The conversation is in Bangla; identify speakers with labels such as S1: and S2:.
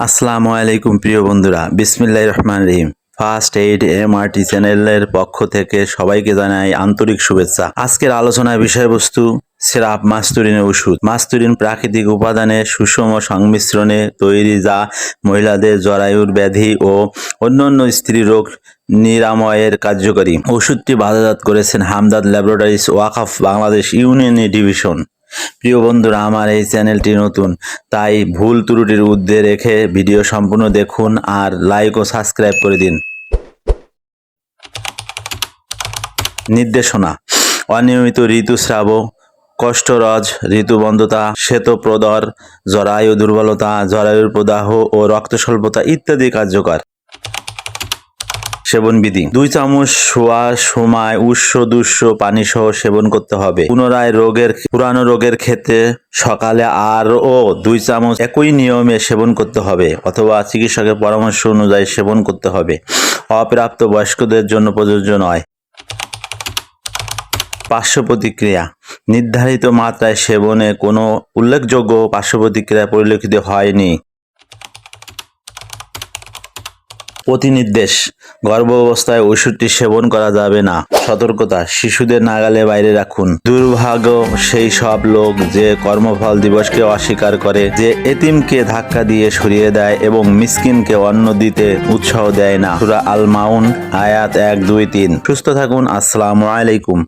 S1: আসসালামু আলাইকুম প্রিয় বন্ধুরা, বিসমিল্লাহ রহমান রহিম। ফার্স্ট এইড এম এমআরটি চ্যানেলের পক্ষ থেকে সবাইকে জানাই আন্তরিক শুভেচ্ছা। আজকের আলোচনার বিষয়বস্তু, সেরাপ মাস্তুরিনের ওষুধ। মাস্তুরিন প্রাকৃতিক উপাদানে সুষম সংমিশ্রণে তৈরি যা মহিলাদের জরায়ুর ব্যাধি ও অন্যান্য স্ত্রী রোগ নিরাময়ের কার্যকরী। ওষুধটি বাজারজাত করেছেন হামদাদ ল্যাবরেটরিজ ওয়াকাফ বাংলাদেশ ইউনিয়ন ডিভিশন। প্রিয় বন্ধুরা, আমার এই চ্যানেলটি নতুন, তাই ভুল ত্রুটির ঊর্ধ্বে রেখে ভিডিও সম্পূর্ণ দেখুন আর লাইক ও সাবস্ক্রাইব করে দিন। নির্দেশনা, অনিয়মিত ঋতুস্রাব, কষ্টরজ, ঋতুবন্ধতা, শ্বেতপ্রদর, জরায়ু দুর্বলতা, জরায়ুর প্রদাহ ও রক্ত স্বল্পতা ইত্যাদি কার্যকর। সেবন বিধি দুই চামচ শোয়ার সময় উৎস দুঃস্ব পানি সহ সেবন করতে হবে। পুনরায় রোগের, পুরানো রোগের ক্ষেত্রে সকালে আর ও দুই চামচ একই নিয়মে সেবন করতে হবে অথবা চিকিৎসকের পরামর্শ অনুযায়ী সেবন করতে হবে। অপ্রাপ্ত বয়স্কদের জন্য প্রযোজ্য নয়। পার্শ্ব প্রতিক্রিয়া। নির্ধারিত মাত্রায় সেবনে কোনো উল্লেখযোগ্য পার্শ্ব প্রতিক্রিয়া পরিলক্ষিত হয়নি। প্রতিনির্দেশ গর্ভ অবস্থায় ওষুধটি সেবন করা যাবে না। সতর্কতা, শিশুদের নাগালে বাইরে রাখুন। দুর্ভাগ্য, সেই সব লোক যে কর্মফল দিবসকে অস্বীকার করে, যে এতিমকে ধাক্কা দিয়ে সরিয়ে দেয় এবং মিসকিনকে অন্ন দিতে উৎসাহ দেয় না। সুরা আল মাউন আয়াত এক, দুই, তিন। সুস্থ থাকুন, আসসালাম আলাইকুম।